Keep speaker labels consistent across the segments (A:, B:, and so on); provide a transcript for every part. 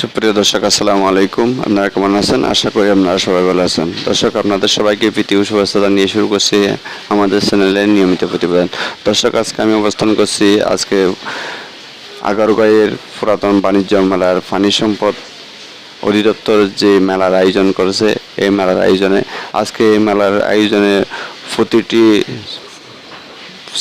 A: সুপ্রিয় দর্শক, আসসালামু আলাইকুম। আপনারা কেমন আছেন? আশা করি আপনারা সবাই ভালো আছেন। দর্শক, আপনাদের সবাইকে প্রীতি শুভেচ্ছা জানিয়ে শুরু করছি আমাদের চ্যানেলের নিয়মিত প্রতিবেদন। দর্শক, আজকে আমি অবস্থান করছি আজকে আগারগাঁয়ের পুরাতন বাণিজ্য মেলার পানি সম্পদ অধিদপ্তর যে মেলার আয়োজন করেছে, এই মেলার আয়োজনে, আজকে এই মেলার আয়োজনে প্রতিটি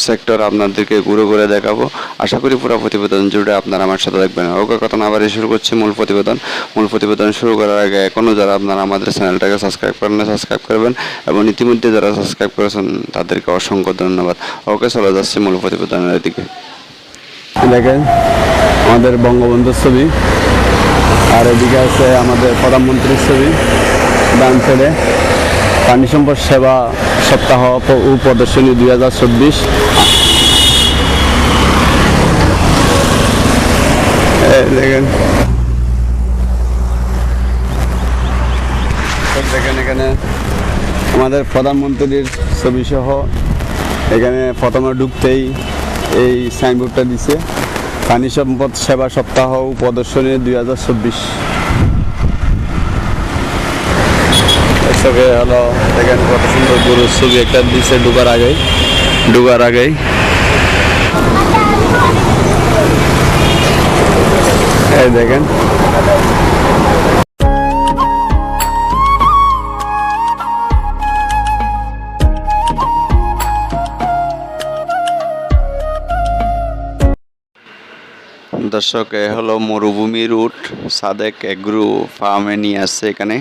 A: সেক্টর আপনাদেরকে ঘুরে ঘুরে দেখাবো। আশা করি পুরো প্রতিবেদন জুড়ে আপনারা আমার সাথে দেখবেন ওকে কথা না শুরু করছি মূল প্রতিবেদন। মূল প্রতিবেদন শুরু করার আগে এখনও যারা আপনারা আমাদের চ্যানেলটাকে সাবস্ক্রাইব করেন না সাবস্ক্রাইব করবেন এবং ইতিমধ্যে যারা সাবস্ক্রাইব করেছেন, তাদেরকে অসংখ্য ধন্যবাদ। ওকে, চলে যাচ্ছি মূল প্রতিবেদনের দিকে। দেখেন, আমাদের বঙ্গবন্ধুর ছবি। আর এদিকে আছে আমাদের প্রধানমন্ত্রীর ছবি। ডান সাইডে পানি সম্পদ সেবা সপ্তাহ ও প্রদর্শনী দুই হাজার চব্বিশ। দেখেন। দেখেন এখানে আমাদের প্রধানমন্ত্রীর ছবি সহ এখানে প্রথমে ঢুকতেই এই সাইনবোর্ডটা দিছে। পানি সম্পদ সেবা সপ্তাহ প্রদর্শনী দুই হাজার চব্বিশ। এসবে হলো দেখেন কত সুন্দর গরুর ছবি একটা দিছে ডুবার আগেই ডুবার আগেই। এই দেখেন। দর্শক, এ হলো মরুভূমি রুট, সাদেক এগ্রু ফার্মে নিয়ে আসছে এখানে।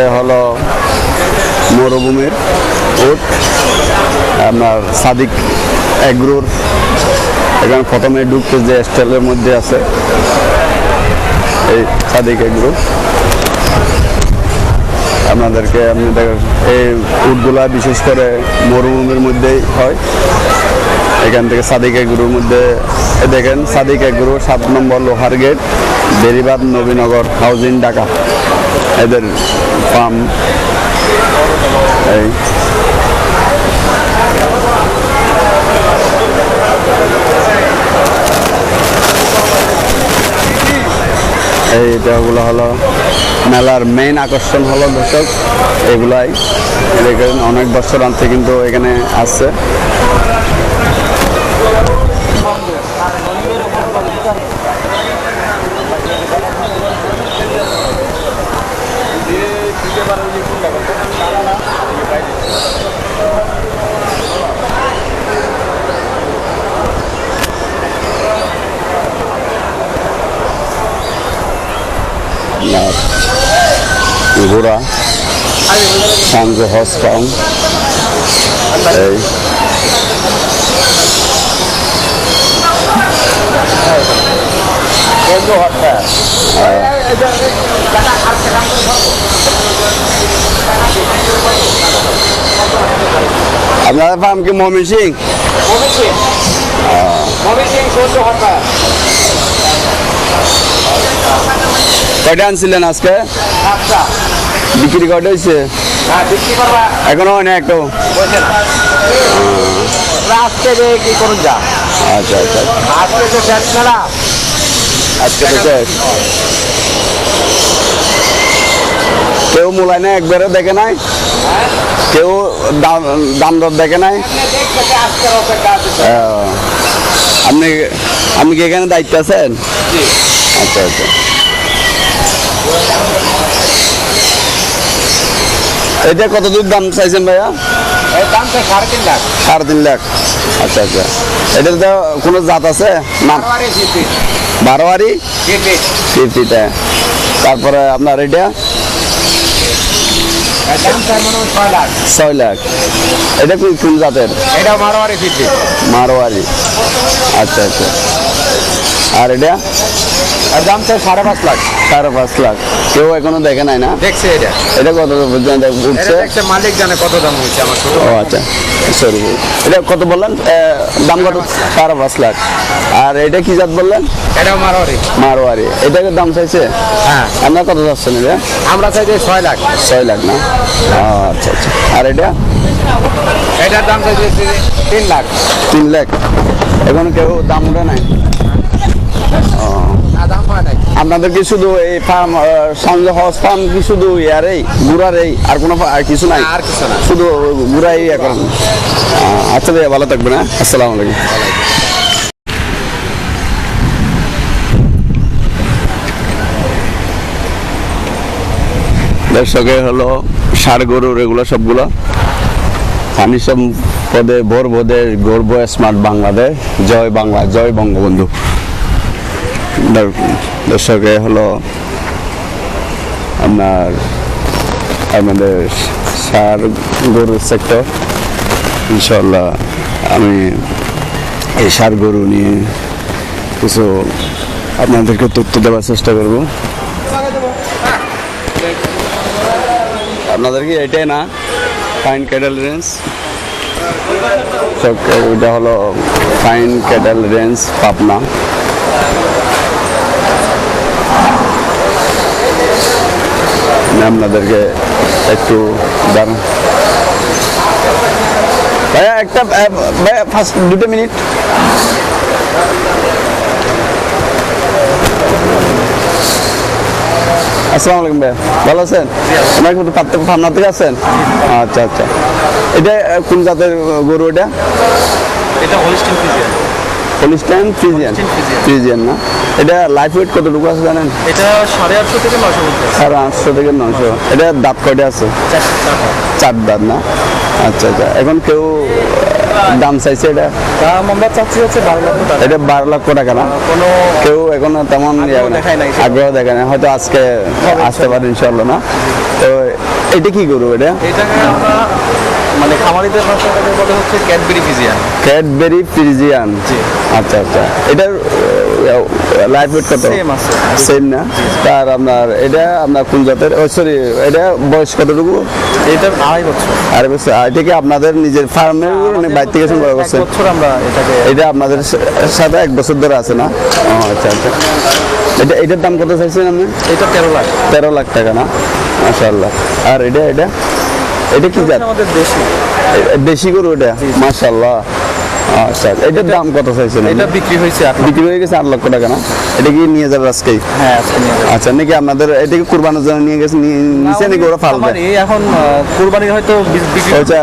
A: এ হলো মরুভূমির উট আপনার সাদিক এগ্রোর এখানে প্রথমে ঢুকতে যে স্টাইলের মধ্যে আছে, এই সাদিক এগ্রো। আপনাদেরকে আপনি দেখেন, এই উটগুলা বিশেষ করে মরুভূমির মধ্যেই হয়। এখান থেকে সাদিক এগুরুর মধ্যে দেখেন, সাদিক এগুরু সাত নম্বর লোহার গেট বেরিবাদ নবীনগর হাউজিং ঢাকা। এদের ফার্ম এই এইটাগুলো হলো মেলার মেইন আকর্ষণ হলো দর্শক এগুলাই। দেখেন অনেক বছর আনতে কিন্তু এখানে আসছে ঘোড়া সানজে হর্স ফার্ম এই আপনাদের ফার্ম কি মমি সিং কয়টা আনছিলেন আজকে বিক্রি কয়টা হয়েছে? এখনও হয় না একটু
B: আজকে যে কি করুন যা।
A: আচ্ছা আচ্ছা।
B: আজকে তো শেষ মেলা।
A: আজকে তো শেষ। কেউ মূলায় না একবারে দেখে নাই? কেউ দাম দর দেখে নাই? আপনি আপনি কি এখানে দায়িত্ব আছেন? আচ্ছা আচ্ছা। এটা কত দূর দাম চাইছেন ভাইয়া?
B: এই দামটা সাড়ে তিন লাখ।
A: সাড়ে তিন লাখ। আচ্ছা আচ্ছা। এটার তো কোনো জাত আছে? না?
B: বারোয়ারি
A: তারপরে আপনার এটা?
B: দাম ছয় লাখ।
A: এটা কি কোন জাতের?
B: এটা মারোয়ারি
A: মারোয়ারি। আচ্ছা আচ্ছা। আর এটা?
B: এর দাম চাই সাড়ে পাঁচ লাখ।
A: সাড়ে পাঁচ লাখ। কেউ এখনও দেখে নাই না?
B: দেখছে এটা।
A: এটা কত উঠছে?
B: দেখছে মালিক জানে কত দাম হয়েছে আমার
A: ও আচ্ছা। সরি এটা কত বললেন? দাম কত? সাড়ে পাঁচ লাখ। আর এটা কি জাত বললেন?
B: এটাও মারোয়ারি।
A: মারোয়ারি। এটাকে দাম চাইছে?
B: হ্যাঁ।
A: আপনার কত যাচ্ছেন এটা?
B: আমরা চাই যে ছয় লাখ।
A: ছয় লাখ না? আচ্ছা আচ্ছা। আর এটা?
B: এটার দাম চাই যে তিন লাখ।
A: তিন লাখ। এখন কেউ দাম
B: হয় নাই?
A: আপনাদের কি শুধু এই ফার্ম সঞ্জয় হজ ফার্ম কি শুধু ইয়ারেই গুড়ারেই আর কোনো আর কিছু নাই?
B: আর কিছু না।
A: শুধু গুড়াই ইয়ে করেন। আচ্ছা ভাইয়া ভালো থাকবেন হ্যাঁ? আসসালামু আলাইকুম। দর্শকে হলো ষাড় গরুর এগুলো সবগুলো। পানি সম্পদে ভোর বোধে গর্ব স্মার্ট বাংলাদেশ। জয় বাংলা জয় বঙ্গবন্ধু। দর্শকে হলো আপনার, আমাদের সার গরুর সেক্টর ইনশাল্লাহ আমি এই সার গরু নিয়ে কিছু আপনাদেরকে তথ্য দেওয়ার চেষ্টা করব। আপনাদের কি এটাই না ফাইন ক্যাডেল রেঞ্জ এটা হলো ফাইন ক্যাডেল রেঞ্জ পাবনা। আমি আপনাদেরকে একটু দাঁড়ান ভাইয়া একটা ভাইয়া ফার্স্ট দুটো মিনিট। আসসালামু আলাইকুম ভাইয়া ভালো আছেন? আপনার কিন্তু পাত্র ফার্মা থেকে আছেন? আচ্ছা আচ্ছা। এটা কোন জাতের গরু এটা?
C: এটা Holstein Friesian
A: Holstein Friesian Friesian না? এটা লাইফ ওয়েট কতটুকু আছে জানেন?
C: এটা সাড়ে আটশো থেকে নশো
A: সাড়ে আটশো থেকে নশো এটা দাঁত কয়টা আছে?
C: চার-।
A: দাঁত। না? আচ্ছা আচ্ছা। এখন কেউ দাম চাইছে এটা?
C: দাম আমরা চাচ্ছি হচ্ছে বারো লক্ষ টাকা।
A: এটা বারো লক্ষ টাকা না?
C: কোনো
A: কেউ এখনও তেমন
C: আগ্রহ। দেখায়
A: না হয়তো আজকে আসতে পারে ইনশাল্লাহ। না? তো এটা কি গরু এটা?
C: এটাকে আমরা মানে খামারিদের ভাষাটাকে বলে হচ্ছে ক্যাডবেরি ফিজিয়ান
A: ক্যাডবেরি ফ্রিজিয়ান
C: জি।
A: আচ্ছা আচ্ছা। এটার লাইফ ওয়েট কত। সেম না? তার আপনার এটা আপনার কোন জাতের? ও সরি এটা বয়স কতটুকু?
C: এটার আড়াই বছর।
A: আর বছর। এটা কি আপনাদের নিজের ফার্মের মানে বাইর থেকে সংগ্রহ
C: এক বছর আমরা এটাকে
A: এটা আপনাদের সাথে এক বছর ধরে আছে না? ও আচ্ছা আচ্ছা। এটা এটার দাম কত চাইছেন আপনি?
C: এটা তেরো লাখ।
A: তেরো লাখ টাকা না? মাশাল্লাহ আর এটা এটা? এটা কি জাত?
C: আমাদের দেশি।
A: দেশি গরু এটা? মাশাল্লাহ আচ্ছা এটার দাম কত চাইছেন
C: এটা বিক্রি হয়েছে
A: বিক্রি হয়ে গেছে আট লক্ষ টাকা না? এটা কি নিয়ে যাবে
C: আজকে? হ্যাঁ।
A: আচ্ছা নাকি আপনাদের এটা কি কুরবানোর জন্য নিয়ে গেছে নিচে নাকি ওরা ফালবে?
C: এখন আহ, কুরবানি হয়তো
A: আচ্ছা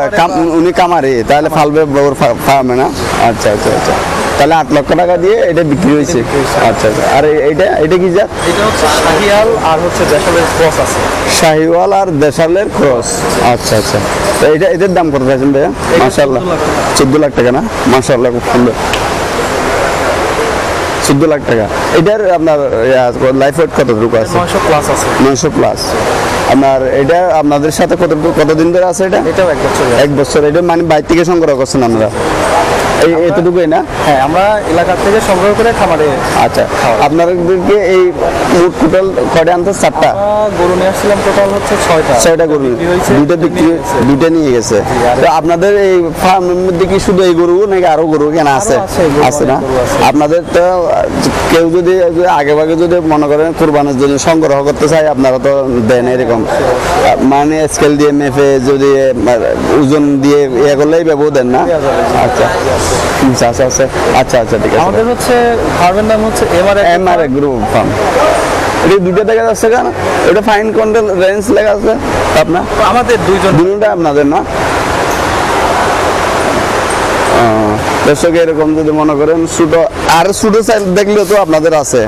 A: উনি কামারে তাহলে ফালবে ওর ফার্মে না? আচ্ছা আচ্ছা আচ্ছা। তাহলে আট লক্ষ টাকা দিয়ে এটা বিক্রি হয়েছে। আচ্ছা আচ্ছা। আর এ- এইটা এটা কি জাত?
C: এটা হচ্ছে শাহিয়াল আর হচ্ছে দেশালের ক্রস আছে।
A: শাহিওয়াল আর দেশালের ক্রস। আচ্ছা আচ্ছা। তো এটা এদের দাম কত চাইছেন ভাইয়া? মাশাল্লাহ
C: 14 লাখ টাকা।
A: চোদ্দ লাখ টাকা না? মাশাল্লাহ খুব সুন্দর। চোদ্দ লাখ টাকা। এটার আপনার লাইফ ওয়েট কতটুকু আছে?
C: নয়শো প্লাস আছে।
A: নয়শো প্লাস আপনার এটা আপনাদের সাথে কতটুকু কতদিন ধরে আছে এটা?
C: এটাও এক বছর
A: এক বছর। এটা মানে বাইর থেকে সংগ্রহ করছেন আমরা এতটুকুই না?
C: হ্যাঁ আমরা এলাকা থেকে সংগ্রহ করে খামারে
A: আচ্ছা আপনাদেরকে এই টোটাল কয়টা আনতে চারটা
C: গরু নিয়ে আসছিলাম টোটাল হচ্ছে ছয়টা।
A: ছয়টা গরু। দুটো বিক্রি। দুটো নিয়ে গেছে। তো আপনাদের এই ফার্মের মধ্যে কি শুধু এই গরু নাকি আরও গরু কেন আছে?
C: আছে,
A: না। আপনাদের তো কেউ যদি আগে ভাগে যদি মনে করেন কোরবানের জন্য সংগ্রহ করতে চায় আপনারা তো দেন এরকম। মানে স্কেল দিয়ে মেপে যদি ওজন দিয়ে ইয়ে করলেই ব্যবহার দেন না। আচ্ছা। আচ্ছা আচ্ছা আচ্ছা। আচ্ছা আচ্ছা ঠিক আছে।
C: আমাদের হচ্ছে ফার্মের নাম হচ্ছে
A: এমআরএ এমআরএ গ্রুপ ফার্ম এটা দুটো দেখা যাচ্ছে কেন? এটা ফাইন কন্ট্রোল রেঞ্জ লেখা আছে আপনার?
C: আমাদের দুইজন।
A: দুটোটা আপনাদের না ও, দর্শক এরকম যদি মনে করেন ছোট আর ছোট সাইজ দেখলেও তো আপনাদের আছে।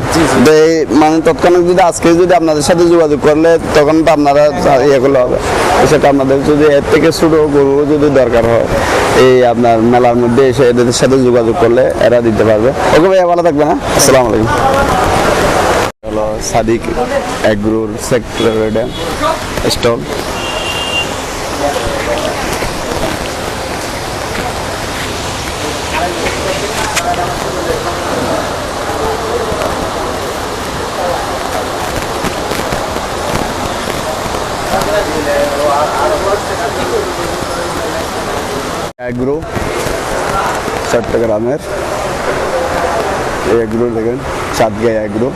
A: মানে তৎক্ষণাৎ যদি আজকে যদি আপনাদের সাথে যোগাযোগ করলে তখন তো আপনারা ইয়ে করলে হবে। সেটা আপনাদের যদি এর থেকে ছোট গরু যদি দরকার হয় এই আপনার মেলার মধ্যে এসে এদের সাথে যোগাযোগ করলে এরা দিতে পারবে। ওকে ভাইয়া ভালো থাকবে না আসসালামু আলাইকুম। হলো সাদিক অ্যাগ্রোর সেক্টর স্টল অ্যাগ্রো চট্টগ্রামের এই অ্যাগ্রো দেখেন চাঁদগাঁই অ্যাগ্রো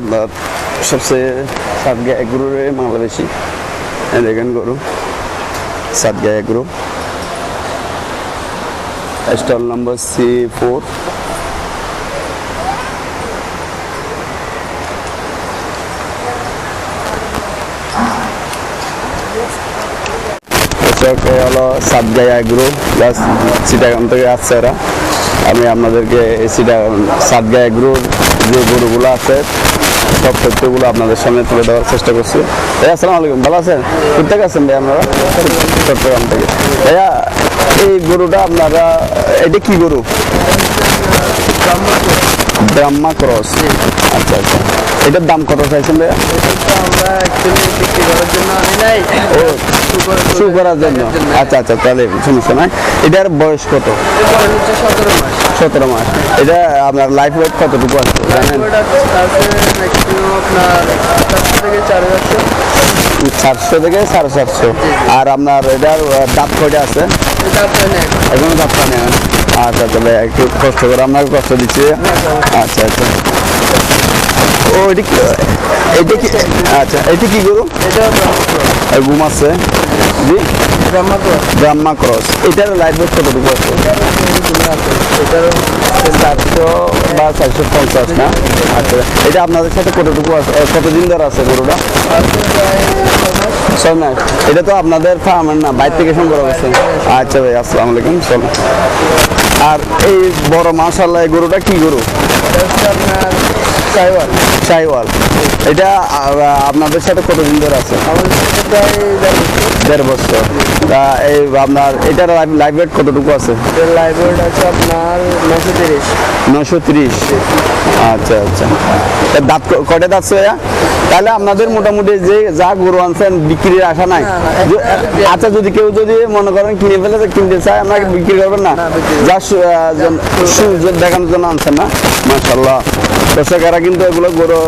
A: আপনার সবচেয়ে সাতগা এগ্রোর মাংলা এই দেখেন গরু Satga agro. Stall number C four এসব হলো সাতগাই এগ্রো প্লাস চিটাগাং থেকে আসছে এরা। আমি আপনাদেরকে এই চিটাগাং সাতগাই এগ্রোর যে গরুগুলো আছে, সব তথ্যগুলো আপনাদের সামনে তুলে দেওয়ার চেষ্টা করছি। ভাইয়া, আসসালামু আলাইকুম, ভালো আছেন? কোথেকে আছেন ভাই আপনারা? চট্টগ্রাম থেকে। ভাইয়া, এই গরুটা আপনারা, এটা কি গরু? ব্রাহ্মা ক্রস। আচ্ছা আচ্ছা। এটার দাম কত চাইছেন ভাইয়া?
B: আমরা অ্যাকচুয়ালি বিক্রি করার জন্য। আনি নাই
A: ও শু করার জন্য আচ্ছা আচ্ছা তাহলে সমস্যা নাই। এটার বয়স কত?
B: সতেরো মাস।
A: সতেরো মাস এটা আপনার লাইফ ওয়েট কতটুকু আছে? জানেন?
B: চারশো থেকে
A: সাড়ে চারশো। আর আপনার এটার দাঁত কয়টা আছে?
B: নেই
A: এখনও দাঁত পানি আচ্ছা তাহলে একটু কষ্ট করে আপনাকে কষ্ট দিচ্ছি। আচ্ছা আচ্ছা। ও এটি কি? এটা কি? আচ্ছা এটি কি গরু?
B: এটা
A: ঘুম আছে? জি? ব্রাহ্মা ক্রস। এটার লাইফ ওয়েট কতটুকু আছে? চারশো বা চারশো পঞ্চাশ না? আচ্ছা এটা আপনাদের সাথে কতটুকু আছে? এ, কতদিন ধরে আছে গরুটা?
B: মাস।
A: এটা তো আপনাদের ফার্মের না বাইরে থেকে সংগ্রহ আচ্ছা ভাই আসসালামু আলাইকুম চলো আর এই বড় মাশাল্লাহ এই গরুটা কি গরু?
B: আপনার সাইওয়াল
A: সাইওয়াল এটা আপনাদের সাথে কতদিন ধরে আছে?
B: আমাদের সাথে প্রায় দেড় বছর।
A: তা এই আপনার এটার লাইভ রেট কতটুকু আছে?
B: লাইভ ওয়েট আছে আপনার নশো তিরিশ।
A: নশো তিরিশ। আচ্ছা আচ্ছা। দাঁত কটা দাঁত ভাইয়া? তাহলে আপনাদের মোটামুটি যে যা গরু আনছেন বিক্রির আশা নাই। আচ্ছা যদি কেউ যদি মনে করেন কিনে ফেলে কিনতে চায় আপনাকে বিক্রি করবেন না। যা দেখানোর জন্য আনছেন না। মাশাল্লাহ দর্শকেরা কিন্তু এগুলো গরু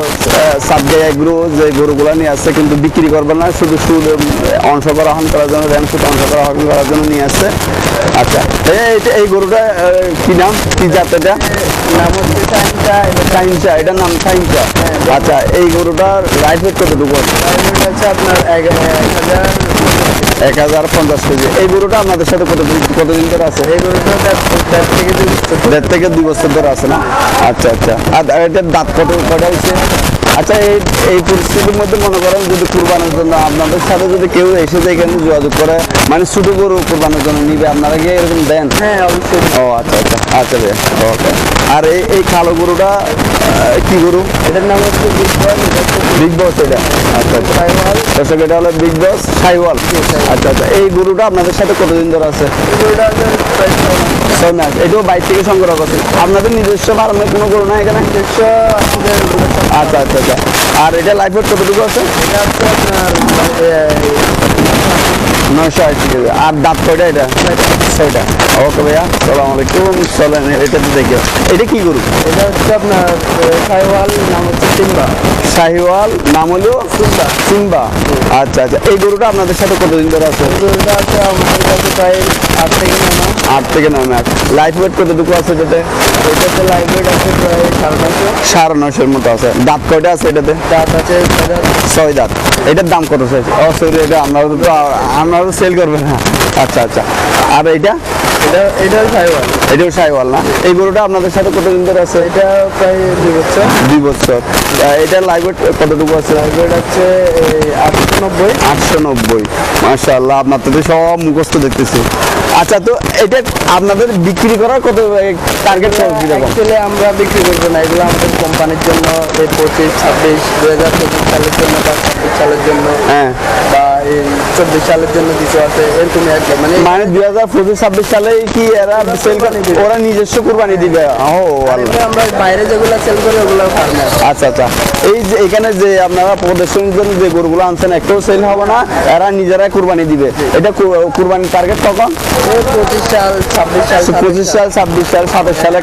A: সাবজে এগুলো যে গরুগুলো নিয়ে আসছে কিন্তু বিক্রি করবে না। শুধু সুদ অংশগ্রহণ করার জন্য র্যাম সুদ অংশগ্রহণ করার জন্য নিয়ে আসছে। আচ্ছা এই এই গরুটা কি নাম? কি জাত এটা?
B: নাম হচ্ছে
A: সাইনচা এটার নাম সাইনচা। আচ্ছা এই গরুটার লাইফ ওয়েট কতটুকু আছে
B: আপনার এক হাজার
A: এক হাজার পঞ্চাশ কেজি। এই গরুটা আপনাদের সাথে কতদিন কতদিন ধরে আছে?
B: এই গরুটা দেড় দেড় থেকে দুই
A: দেড় থেকে দুই বছর ধরে আছে না? আচ্ছা আচ্ছা। আর এটার দাঁত কত কটা হয়েছে? আচ্ছা এই এই পরিস্থিতির মধ্যে মনে করেন যদি কুরবানের জন্য আপনাদের সাথে যদি কেউ এসে যায় এখানে যোগাযোগ করে মানে ছোটো গরু কুরবানের জন্য নিবে আপনারা কি এরকম দেন?
B: হ্যাঁ অবশ্যই।
A: ও আচ্ছা আচ্ছা আচ্ছা ভাইয়া ওকে। আর এই এই কালো গরুটা কি গরু?
B: এটার নাম হচ্ছে
A: বিগ বস এটা। আচ্ছা আচ্ছা। এটা হলো বিগ বস সাইওয়াল। আচ্ছা আচ্ছা এই গরুটা আপনাদের সাথে কতদিন ধরে আছে?
B: গরুটা ছয় মাস।
A: এটাও বাইর থেকে সংগ্রহ করছে। আপনাদের নিজস্ব ফার্মে কোনো গরু না এখানে?
B: গরুটা
A: আচ্ছা আচ্ছা আচ্ছা। আর এটা লাইফ কতটুকু আছে?
B: এটা হচ্ছে আপনার
A: নয়শো আশি কেজি। আর দাঁত কয়টা এটা? ছয়টা। ওকে ভাইয়া সালাম আলাইকুম। চলেন এটা তো দেখে। এটা কি গরু?
B: এটা হচ্ছে আপনার সাইওয়াল নাম হচ্ছে সিম্বা।
A: শাহিওয়াল নাম হলো
B: সিম্বা।
A: সিম্বা। আচ্ছা আচ্ছা। এই গরুটা আপনাদের সাথে কতদিন ধরে আছে?
B: গরুটা আছে আমাদের কাছে প্রায় আট থেকে নয় মাস।
A: আট থেকে নয় মাস লাইফ ওয়েট কতটুকু আছে এটাতে?
B: এটাতে লাইভ ওয়েট আছে প্রায় সাড়ে
A: নয়শোর মতো আছে। দাঁত কয়টা আছে এটাতে?
B: দাঁত আছে
A: ছয় দাঁত। এটার দাম কত চাইছে ও সরি এটা আপনারা তো আপনারা তো সেল করবেন না। আচ্ছা আচ্ছা। আর এইটা?
B: এটা এটাও সাইওয়াল।
A: এটাও সাইওয়াল না? এই গরুটা আপনাদের সাথে কতদিন ধরে আছে?
B: এটা প্রায় দুই বছর।
A: দুই বছর। লাইভ কতটুকু আছে?
B: লাইভ আটশো নব্বই।
A: আটশো নব্বই। আপনার তো সব মুখস্থ দেখতেছি। আচ্ছা তো এটা আপনাদের বিক্রি করার কত টার্গেট চলে
B: অ্যাকচুয়ালি আমরা বিক্রি করব না এগুলো আমাদের কোম্পানির জন্য এই পঁচিশ ছাব্বিশ দু হাজার পঁচিশ সালের জন্য বা ছাব্বিশ সালের জন্য
A: হ্যাঁ।
B: বা চব্বিশ সালের জন্য কিছু আছে এরকম মানে
A: মানে দুই হাজার পঁচিশ ছাব্বিশ সালে কি এরা সেল ওরা নিজস্ব কুরবানি দিবে? ও
B: আমরা বাইরে যেগুলো সেল করি ওগুলো
A: আচ্ছা আচ্ছা। এই যে এখানে যে আপনারা প্রদর্শনীর জন্য যে গরুগুলো আনছেন একটাও সেল হবে না এরা নিজেরাই কুরবানি দিবে। এটা কু- কুরবানির টার্গেট কখন?
B: পঁচিশ সাল ছাব্বিশ সাল
A: পঁচিশ সাল। ছাব্বিশ সাল সাতাশ সালে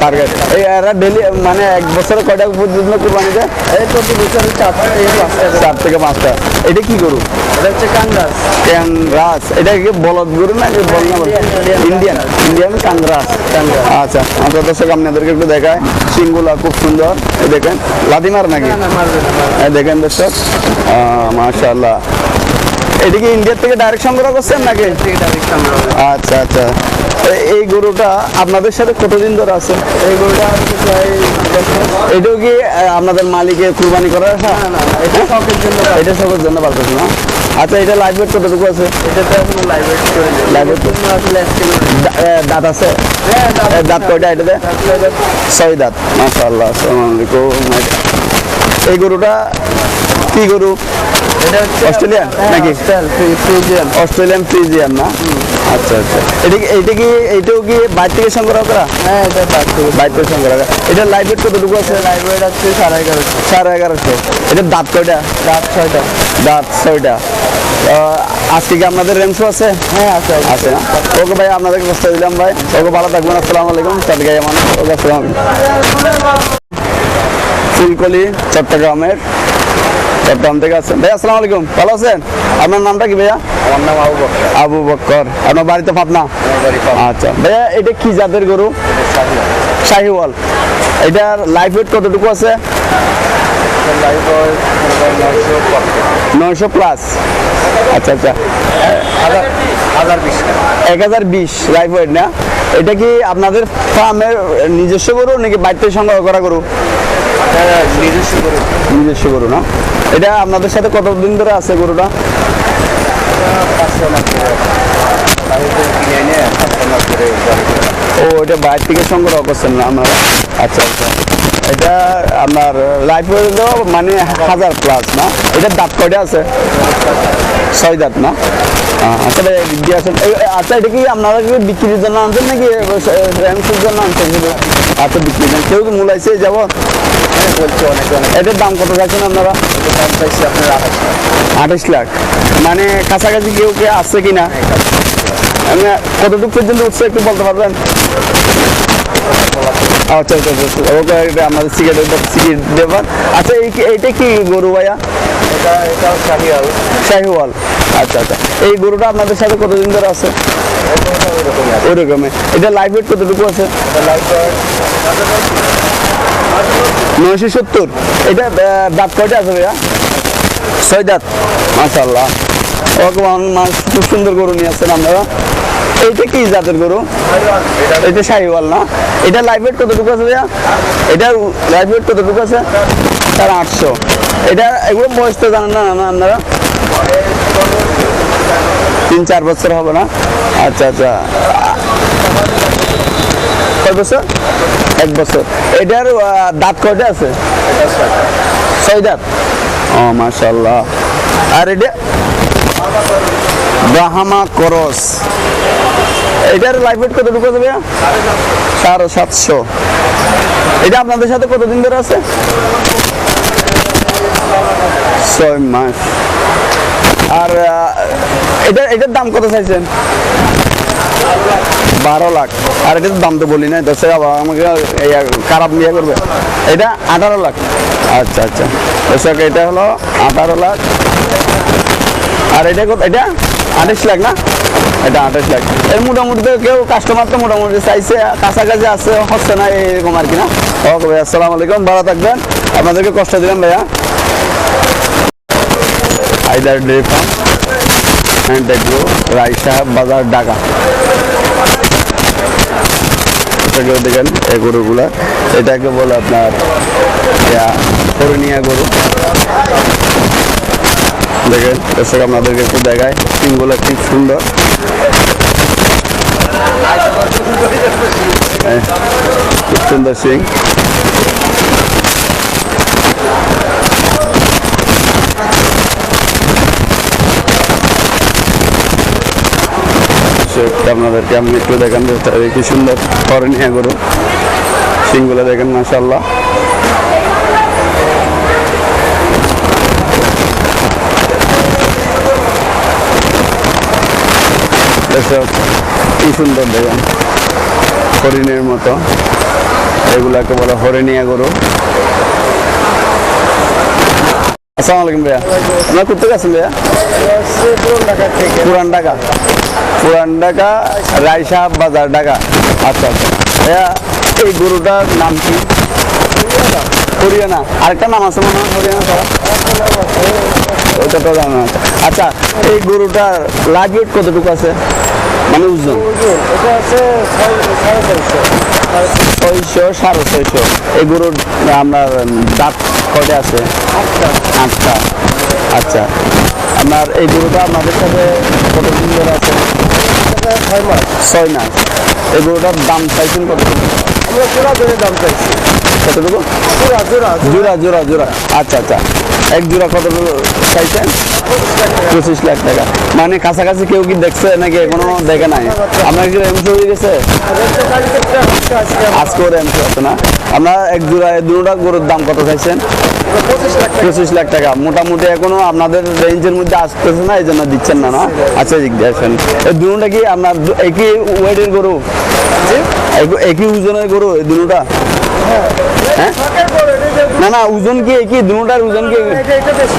A: টার্গেট এই এরা ডেলি মানে এক বছরে কয়টা পর্যন্ত কুরবানি দেয়?
B: এই প্রতি বছর চার থেকে পাঁচটা।
A: চার থেকে পাঁচটা। এটা কি গরু?
B: এটা হচ্ছে কাঙ্গাস
A: কাংরাস এটা কি বলদ গরু না কি বল না
B: Indian, Indian.
A: ইন্ডিয়ান ইন্ডিয়ান কাংরাস আচ্ছা আচ্ছা দর্শক আপনাদেরকে একটু দেখায় সিংগুলা খুব সুন্দর। দেখেন লাদিমার নাকি? দেখেন দর্শক মাশাআল্লাহ। এটা কি ইন্ডিয়া থেকে ডাইরেক্ট সংগ্রহ করছেন নাকি। আচ্ছা আচ্ছা। এই গরুটা আপনাদের সাথে কতদিন ধরে আছে?
B: এই গরুটা প্রায়।
A: এটাও কি আপনাদের মালিকে কুরবানি করা? আছে
B: না, না, না, এটা শখের জন্য।
A: এটা সবার জন্য পারতেছে না? আচ্ছা এটা লাইভ ওয়েট কতটুকু আছে?
B: এটাতে এখনও live weight করে আসলে।
A: দা- এ, দাঁত আছে?
B: হ্যাঁ, দাঁত-
A: কয়টা এটাতে?
B: এটা
A: ছয় দাঁত। মাশাআল্লাহ আসসালামু আলাইকুম এই গরুটা কি গরু?
B: এটা
A: অস্ট্রেলিয়ান
B: হ্যাঁ,
A: নাকি? Australian Friesian. না? আচ্ছা আচ্ছা। এটা কি এইটা কি এইটাও কি বাইরে থেকে সংগ্রহ করা?
B: হ্যাঁ, এটা বাদ থেকে।
A: বাইরে থেকে সংগ্রহ করা। এটা লাইভ ওয়েট কতটুকু আছে?
B: Live weight আছে সাড়ে এগারোশো।
A: সাড়ে এগারোশো। এটা দাঁত কয়টা?
B: দাঁত ছয়টা।
A: দাঁত ছয়টা। আজকে কি আপনাদের রেঞ্জও আছে?
B: হ্যাঁ, আছে, আছে।
A: না? ওকে ভাই আপনাদেরকে বসতে দিলাম ভাই। ওকে ভালো থাকবেন আসসালামু আলাইকুম। চাটগাই আমার। ওকে আসসালাম ফুলকলি চট্টগ্রামের চট্টগ্রাম থেকে আছেন ভাই আসসালামু আলাইকুম। ভালো আছেন? আপনার নামটা কি ভাইয়া?
D: আমার নাম আবু বকর
A: আবু বক্কর। আপনার বাড়িতে পাবনা। আচ্ছা। ভাইয়া এটা কি জাতের গরু? শাহিওয়াল। এটার লাইফ ওয়েট কতটুকু আছে?
D: নয়শো
A: প্লাস আচ্ছা আচ্ছা। এক হাজার বিশ লাইফ ওয়েট না? এটা কি আপনাদের ফার্মের নিজস্ব গরু নাকি বাড়িতে সংগ্রহ করা গরু?
D: নিজস্ব
A: গরু? না? এটা আপনাদের সাথে কতদিন ধরে আছে গরুটা? ও, এটা বাইরে থেকে সংগ্রহ করছেন না আপনারা? আচ্ছা আচ্ছা। এটা আপনার লাইফ মানে হাজার প্লাস না? এটা দাঁত কয়টা আছে? ছয় দাঁত না? আচ্ছা আচ্ছা এটা কি আপনারা কি বিক্রির জন্য আনছেন নাকি র্যামসের জন্য আনছেন? শুধু আচ্ছা বিক্রির জন্য। কেউ কি মূলাইছে যাব।
D: বলছে অনেক অনেক।
A: এটার দাম কত চাইছেন আপনারা?
D: দাম চাইছে আপনার আঠাশ
A: লাখ। মানে কাছাকাছি কেউ কে আসছে কিনা? কতটুকু পর্যন্ত উঠছে একটু বলতে পারবেন? আচ্ছা আচ্ছা আচ্ছা, আচ্ছা। ওকে এটা আমাদের সিগারেট সিগারেট দেবার। আচ্ছা এই এইটা কি গরু ভাইয়া?
D: এটা এটাও শাহিয়াল
A: শাহিওয়াল। আচ্ছা আচ্ছা। এই গরুটা আপনাদের সাথে কতদিন ধরে আছে?
D: ওইরকমই আছে
A: ওই রকমই এটা লাইভ ওয়েট কতটুকু আছে? নয়শো সত্তর। এটা দাঁত কয়টা আছে ভাইয়া? ছয় দাঁত। মাশাল্লাহ ওকে মানুষ খুব সুন্দর গরু নিয়ে আসছেন আপনারা। এইটা কি জাতের গরু? এটা শাহিওয়াল না? এটা লাইভ ওয়েট কতটুকু আছে ভাইয়া? এটা লাইভ ওয়েট কতটুকু আছে? তার আটশো। এটা এগুলো বয়স তো জানেন না না আপনারা? তিন, চার বছর হবে না? আচ্ছা আচ্ছা। কয় বছর? এক বছর। এটার দাঁত কয়টা আছে? ছয় দাঁত। ও মাশাল্লাহ আর এটা? ব্রাহ্মা করস। এটার লাইফ ওয়েট কতটুকু আছে ভাইয়া? সাড়ে সাতশো। এটা আপনাদের সাথে কতদিন ধরে আছে? ছয় মাস। আর এটা, এটার দাম কত চাইছেন? বারো লাখ। আর এটার দাম তো বলি না দশ আবার আমাকে খারাপ নিয়ে করবে। এটা আঠারো লাখ। আচ্ছা আচ্ছা। দর্শক, এটা হলো আঠারো লাখ। আর এটা এটা? আঠাশ লাখ না? এটা আঠাশ লাখ। এর মোটামুটি তো কেউ কাস্টমার তো মোটামুটি চাইছে, কাছাকাছি আছে, হচ্ছে না এরকম আর কি না? ওকে ভাই, আসসালামু আলাইকুম, ভালো থাকবেন। আপনাদেরকে কষ্ট দিলাম ভাইয়া। Haidar dairy farm and agro Rai Saheb, Bazar, Dhaka. দেখেন, এই গরুগুলা। এটাকে বলে আপনার হরিণিয়া গরু। দেখেন এসে আপনাদেরকে একটু দেখায় সিংগুলো খুব সুন্দর। হ্যাঁ, খুব সুন্দর সিং। আপনাদেরকে আমি একটু দেখেন কি সুন্দর করেন হ্যাঁ গরু। সিংগুলো দেখেন মাসাল্লাহ দর্শক কি সুন্দর দেখেন হরিণের মতো। এগুলাকে বলে হরিণিয়া গরু। আসসালামু আলাইকুম ভাইয়া। আপনার কোথা থেকে ভাইয়া? পুরান ঢাকা। পুরান ঢাকা রায়সা বাজার ঢাকা। আচ্ছা আচ্ছা। ভাইয়া, এই গরুটার নাম কি? হরিয়ানা আরেকটা নাম আছে মনে হয় হরিয়ানা ছাড়া ওইটা তো জানা আছে। আচ্ছা এই গরুটার লাইভ ওয়েট কতটুকু আছে? মানে ওজন?
B: এটা আছে
A: ছয়শো, সাড়ে ছয়শো। এই গরুর আপনার দাঁত কয়টা আছে? আটটা। আচ্ছা আপনার এই গরুটা আপনাদের সাথে কত দিন ধরে আছে?
B: ছয় মাস।
A: ছয় মাস। এই গরুটার দাম চাইছেন কত
B: আমরা ধরে দাম চাইছি।
A: কতটুকু?
B: দেবো জোড়া
A: জোড়া। জোড়া আচ্ছা আচ্ছা। এক জোড়া কত চাইছেন? পঁচিশ লাখ টাকা। মানে কাছাকাছি কেউ কি দেখছে নাকি এখনও দেখে নাই? আপনার কি এমসি হয়ে গেছে? আজকে ওর এমসি আছে না? আমরা এক জোড়া দুটা গরুর দাম কত চাইছেন?
B: পঁচিশ লাখ
A: টাকা। মোটামুটি এখনও আপনাদের রেঞ্জের মধ্যে আসতেছে না এই জন্য দিচ্ছেন না না? আচ্ছা জিজ্ঞাসেন এই দুটা কি আপনার একই ওয়েটের গরু? একই ওজনের গরু এই দুটা হ্যাঁ? না না ওজন কি একই? দুটার ওজন কি একই?
B: এটা বেশি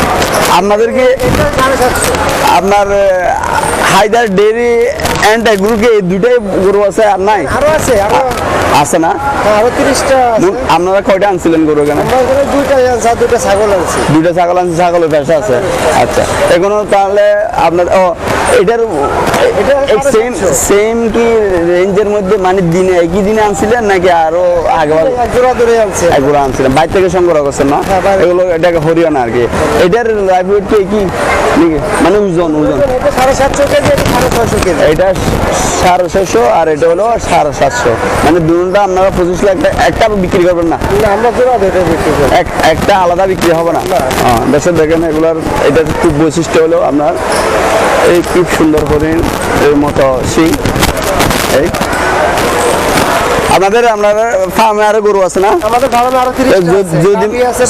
A: আপনাদের কি
B: এটা সাড়ে সাতশো
A: আপনার হায়দার ডেরি অ্যান্ড এগুলো কি এই দুটাই গরু আছে আর নাই?
B: আরও আছে আরও
A: আছে না?
B: আরও তিরিশটা আছে।
A: আপনারা কয়টা আনছিলেন গরু এখানে?
B: দুইটা দুইটা ছাগল আছে
A: দুইটা ছাগল আনছে ছাগলের ব্যবসা আছে। আচ্ছা এখনও তাহলে আপনার ও এটার
B: এটা সাড়ে
A: সেম সেম কি রেঞ্জের মধ্যে মানে দিনে একই দিনে আনছিলেন নাকি আরও আগে
B: ধরে আনছে।
A: আনছিলেন? বাইর থেকে সংগ্রহ করছেন না?
B: হ্যাঁ,
A: এগুলো এটাকে হরিয়ানা আর কি। এটার লাইফ ওয়েট কি নাকি? মানে ওজন ওজন।
B: এটা সাড়ে সাতশো কেজি সাড়ে ছয়শো কেজি।
A: এটা সাড়ে ছয়শো আর এটা হলো সাড়ে সাতশো। মানে দুটা আপনারা পঁচিশ লাখ একটা বিক্রি করবেন না?
B: না আমরা জোড়া ধরে বিক্রি করি।
A: একটা আলাদা বিক্রি হবে না? হ্যাঁ দেশে দেখেন এগুলার এটার খুব বৈশিষ্ট্য হলো আপনার এই খুব সুন্দর হরিণ এর মতো সিং এই। আপনাদের আপনার ফার্মে আরও গরু আছে না?
B: আমাদের আরও
A: যদি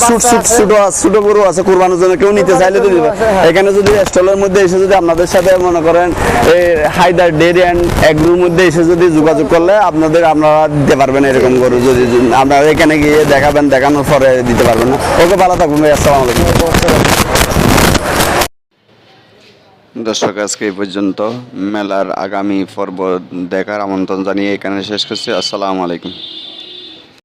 A: ছোট ছোট ছোট ছোট গরু আছে কোরবানোর জন্য কেউ নিতে চাইলে তো দিবে। এখানে যদি স্টলের মধ্যে এসে যদি আপনাদের সাথে মনে করেন এই হায়দার ডেরি অ্যান্ড এগ্রোর মধ্যে এসে যদি যোগাযোগ করলে আপনাদের আপনারা দিতে পারবেন এরকম গরু যদি আপনারা এখানে গিয়ে দেখাবেন দেখানোর পরে দিতে পারবেন না। ওকে ভালো থাকবেন ভাই আসসালামু আলাইকুম।
E: দর্শক, আজকে এই পর্যন্ত মেলার আগামী পর্ব দেখার আমন্ত্রণ জানিয়ে এখানে শেষ করছি। আসসালামু আলাইকুম।